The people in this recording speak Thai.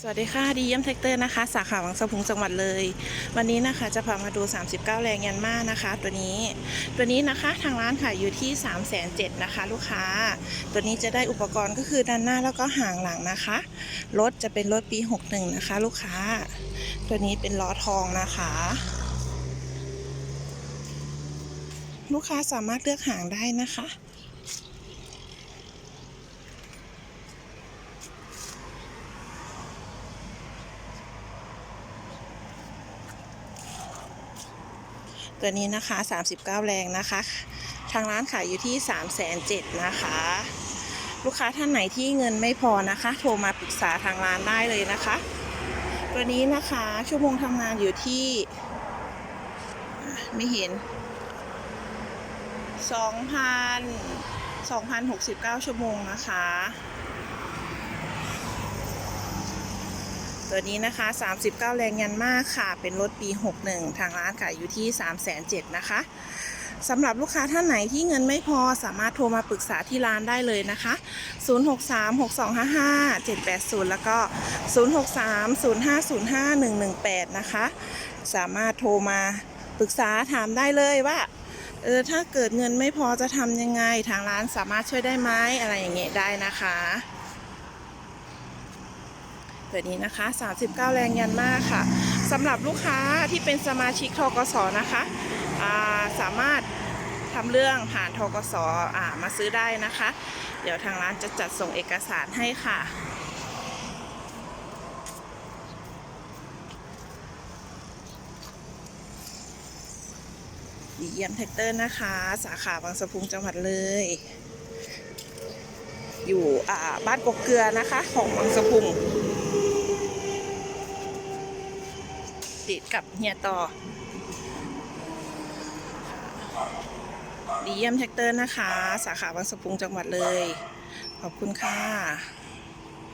สวัสดีค่ะ ดีเยี่ยมแท็กเตอร์นะคะ สาขาวังสะพุงจังหวัดเลย วันนี้นะคะจะพามาดู 39 แรงยันมานะคะ ตัวนี้ ตัวนี้นะคะทางร้านค่ะอยู่ที่ 3 7 0 0 0นะคะ ลูกค้า ตัวนี้จะได้อุปกรณ์ก็คือด้านหน้าแล้วก็หางหลังนะคะ รถจะเป็นรถปี 61 นะคะ ลูกค้า ตัวนี้เป็นล้อทองนะคะ ลูกค้าสามารถเลือกหางได้นะคะ ตัวนี้นะคะ 39 แรงนะคะ ทางร้านขายอยู่ที่ 3 7 0 0 0นะคะ ลูกค้าท่านไหนที่เงินไม่พอนะคะ โทรมาปรึกษาทางร้านได้เลยนะคะ ตัวนี้นะคะชั่วโมงทำงานอยู่ที่ ไม่เห็น 2,000 2,069 ชั่วโมงนะคะ ตัวนี้นะคะ 39 แรงยันมากค่ะ เป็นรถปี 61 ทางร้านขายอยู่ที่ 3 7 0 0 0นะคะสำหรับลูกค้าท่านไหนที่เงินไม่พอสามารถโทรมาปรึกษาที่ร้านได้เลยนะคะ 063-6255-780 แล้วก็ 063-0505-118 นะคะ สามารถโทรมาปรึกษาถามได้เลยว่าเออถ้าเกิดเงินไม่พอจะทำยังไงทางร้านสามารถช่วยได้ไหมอะไรอย่างเงี้ยได้นะคะ ตัวนี้นะคะ 39 แรงยันมากค่ะสำหรับลูกค้าที่เป็นสมาชิกทกสนะคะาสามารถทำเรื่องผ่านทกสอ่ามาซื้อได้นะคะ เดี๋ยวทางร้านจะจัดส่งเอกสารให้ค่ะดีเยี่ยมแท็กเตอร์นะคะ สาขาบางสะพุงจังหวัดเลย อยู่บ้านกกเกลือนะคะ ของบางสะพุง ติกับเฮียต่อดีเยี่ยมแท็กเตอร์นะคะ สาขาบางสะพุงจังหวัดเลย ขอบคุณค่ะ